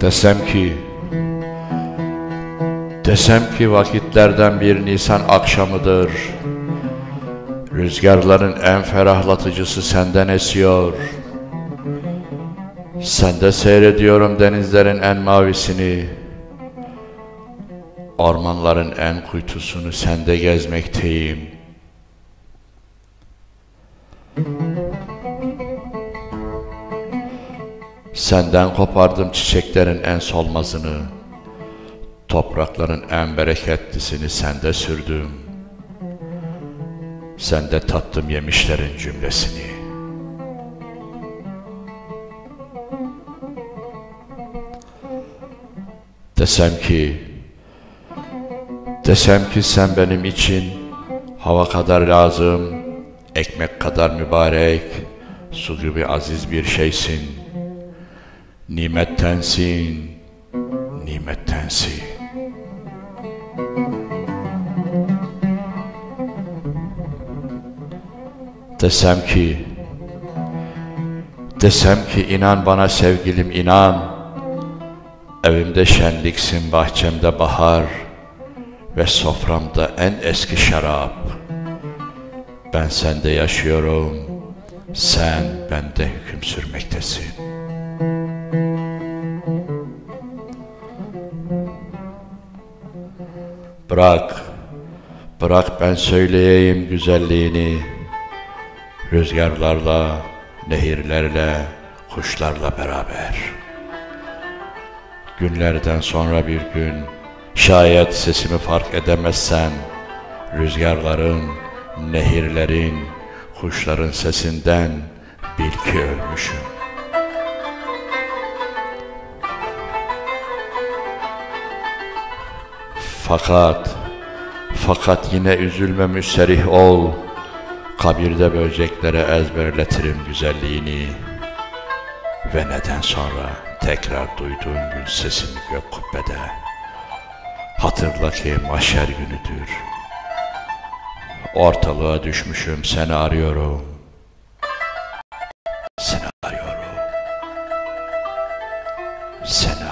Desem ki Desem ki vakitlerden bir Nisan akşamıdır. Rüzgarların en ferahlatıcısı senden esiyor. Sende seyrediyorum denizlerin en mavisini. Ormanların en kuytusunu sende gezmekteyim Senden kopardım çiçeklerin en solmazını. Toprakların en bereketlisini sende sürdüm. Sende tattım yemişlerin cümlesini. Desem ki Desem ki sen benim için Hava kadar lazım Ekmek kadar mübarek Su gibi aziz bir şeysin Nimettensin Nimettensin. Desem ki Desem ki inan bana sevgilim inan. Evimde şenliksin bahçemde bahar Ve soframda en eski şarap. Ben sende yaşıyorum Sen bende hüküm sürmektesin Bırak Bırak ben söyleyeyim güzelliğini Rüzgarlarla, nehirlerle, kuşlarla beraber. Günlerden sonra bir gün şayet sesimi fark edemezsen rüzgarların, nehirlerin, kuşların sesinden bil ki ölmüşüm. Fakat, fakat yine üzülme müsterih ol. Kabirde böceklere ezberletirim güzelliğini. Ve neden sonra tekrar duyduğun gün sesimi gök kubbede? Hatırla ki mahşer günüdür. Ortalığa düşmüşüm seni arıyorum. Seni arıyorum. Seni